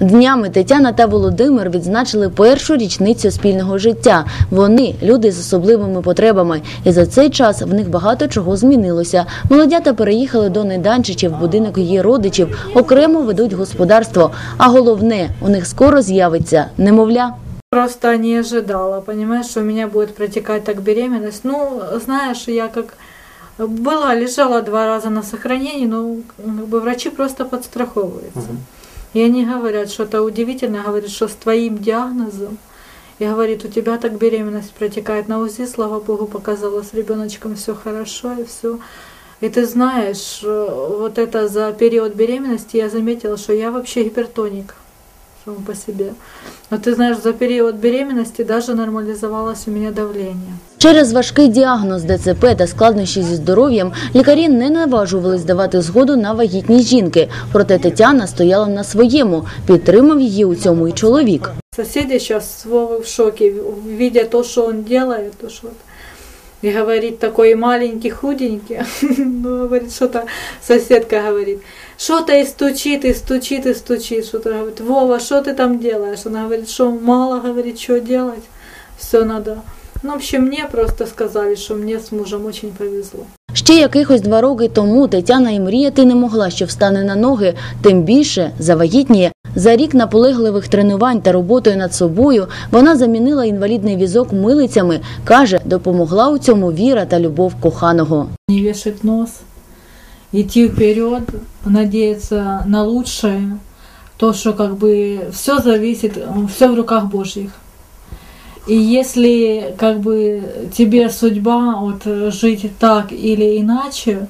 Днями Тетяна та Володимир відзначили першу річницю спільного життя. Вони люди з особливими потребами, і за цей час в них багато чого змінилося. Молодята переїхали до Неданчичів, будинок її родичів, окремо ведуть господарство. А головне, у них скоро з'явиться немовля. Просто не ожидала, понимаешь, что у меня будет протекать так беременность. Ну, знаешь, я как была, лежала два раза на сохранении, но как бы врачи просто подстраховываются. И они говорят, что-то удивительно, говорят, что с твоим диагнозом, и говорит, у тебя так беременность протекает на УЗИ, слава богу, показала с ребеночком все хорошо и все. И ты знаешь, э, вот это за период беременности я заметила, что я вообще гипертоник сам по себе. Но ты знаешь, за период беременности даже нормализовалось у меня давление. Через важкий діагноз ДЦП та складнощі зі здоров'ям лікарі не наважувались давати згоду на вагітність жінки. Проте Тетяна стояла на своєму, підтримав її у цьому і чоловік. Соседи сейчас с Вовой в шоке, видя то, что он делает, то вот. И говорит, такой маленький, худенький, ну, говорит, что-то, соседка говорит, что-то и стучит, и стучит, и стучит, что-то говорит, Вова, что ты там делаешь? Она говорит, что мало, говорит, что делать, все надо. Ну, в общем, мне просто сказали, что мне с мужем очень повезло. Ще якихось два роки тому Тетяна і мріяти не могла, що встане на ноги, тим більше завагітніє. За рік наполегливих тренувань та роботою над собою вона замінила інвалідний візок милицями. Каже, допомогла у цьому віра та любов коханого. Не вешать нос, идти вперед, надеяться на лучшее, то, как бы все зависит, все в руках Божьих. И если как бы тебе судьба вот жить так или иначе,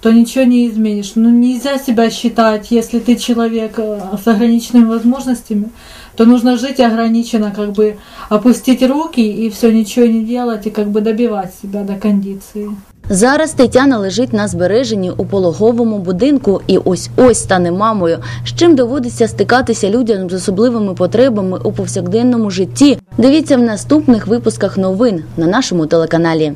то ничего не изменишь. Ну нельзя себя считать, если ты человек э, с ограниченными возможностями, то нужно жить ограниченно, как бы опустить руки и все ничего не делать и как бы добивать себя до кондиции. Зараз Тетяна лежить на збереженні у пологовому будинку і ось ось стане мамою, з чим доводиться стикатися людям з особливими потребами у повсякденному житті. Дивіться в наступних випусках новин на нашому телеканалі.